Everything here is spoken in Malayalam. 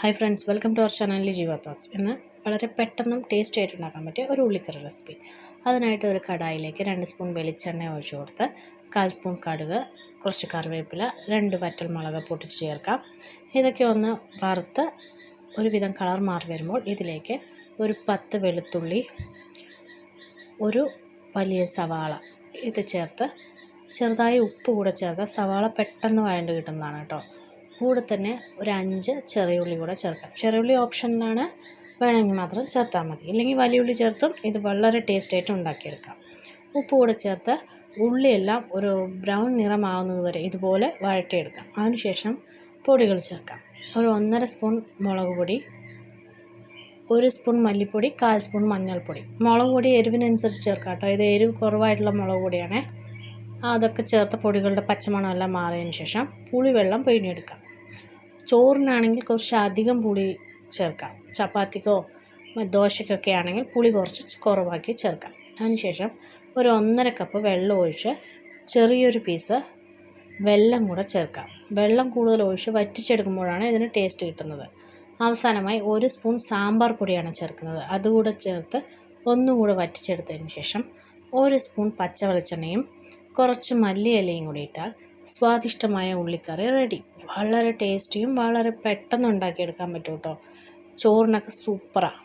Hi friends welcome to our ചാനലിൽ ജീവ തോട്ട്സ് ഇന്ന് വളരെ പെട്ടെന്നും ടേസ്റ്റ് ആയിട്ട് ഉണ്ടാക്കാൻ പറ്റിയ ഒരു ഉള്ളിക്കറി റെസിപ്പി അതിനായിട്ട് ഒരു കടായിലേക്ക് രണ്ട് സ്പൂൺ വെളിച്ചെണ്ണ ഒഴിച്ചു കൊടുത്ത് കാൽ സ്പൂൺ കടുക് കുറച്ച് കറിവേപ്പില രണ്ട് വറ്റൽ മുളക് പൊട്ടിച്ച് ചേർക്കാം. ഇതൊക്കെ ഒന്ന് വറുത്ത് ഒരുവിധം കളർ മാറി വരുമ്പോൾ ഇതിലേക്ക് ഒരു പത്ത് വെളുത്തുള്ളി ഒരു വലിയ സവാള ഇത് ചേർത്ത് ചെറുതായി ഉപ്പ് കൂടെ ചേർത്ത് സവാള പെട്ടെന്ന് വഴണ്ട് കിട്ടുന്നതാണ് കേട്ടോ. കൂടെ തന്നെ ഒരു അഞ്ച് ചെറിയ ഉള്ളി കൂടെ ചേർക്കാം. ചെറിയ ഉള്ളി ഓപ്ഷനിലാണ് വേണമെങ്കിൽ മാത്രം ചേർത്താൽ മതി. ഇല്ലെങ്കിൽ വലിയ ഉള്ളി ചേർത്തും ഇത് വളരെ ടേസ്റ്റായിട്ട് ഉണ്ടാക്കിയെടുക്കാം. ഉപ്പ് കൂടെ ചേർത്ത് ഉള്ളിയെല്ലാം ഒരു ബ്രൗൺ നിറമാവുന്നത് വരെ ഇതുപോലെ വഴറ്റിയെടുക്കാം. അതിനുശേഷം പൊടികൾ ചേർക്കാം. ഒരു ഒന്നര സ്പൂൺ മുളക് പൊടി ഒരു സ്പൂൺ മല്ലിപ്പൊടി കാൽ സ്പൂൺ മഞ്ഞൾപ്പൊടി. മുളക് പൊടി എരിവിനനുസരിച്ച് ചേർക്കാം കേട്ടോ. ഇത് എരിവ് കുറവായിട്ടുള്ള മുളക് പൊടിയാണ്. അതൊക്കെ ചേർത്ത പൊടികളുടെ പച്ചമണമെല്ലാം മാറിയതിന് ശേഷം പുളിവെള്ളം പിഴിഞ്ഞെടുക്കാം. ചോറിനാണെങ്കിൽ കുറച്ച് അധികം പുളി ചേർക്കാം. ചപ്പാത്തിക്കോ ദോശയ്ക്കൊക്കെ ആണെങ്കിൽ പുളി കുറച്ച് കുറവാക്കി ചേർക്കാം. അതിനുശേഷം ഒരു ഒന്നര കപ്പ് വെള്ളം ഒഴിച്ച് ചെറിയൊരു പീസ് വെല്ലം കൂടെ ചേർക്കാം. വെള്ളം കൂടുതൽ ഒഴിച്ച് വറ്റിച്ചെടുക്കുമ്പോഴാണ് ഇതിന് ടേസ്റ്റ് കിട്ടുന്നത്. അവസാനമായി ഒരു സ്പൂൺ സാമ്പാർ പൊടിയാണ് ചേർക്കുന്നത്. അതുകൂടെ ചേർത്ത് ഒന്നുകൂടെ വറ്റിച്ചെടുത്തതിന് ശേഷം ഒരു സ്പൂൺ പച്ച വെളിച്ചെണ്ണയും കുറച്ച് മല്ലിയിലയും കൂടി ഇട്ടാൽ സ്വാദിഷ്ടമായ ഉള്ളിക്കറി റെഡി വളരെ ടേസ്റ്റിയും വളരെ പെട്ടെന്ന് ഉണ്ടാക്കിയെടുക്കാൻ പറ്റും കേട്ടോ ചോറിനൊക്കെ സൂപ്പറാണ്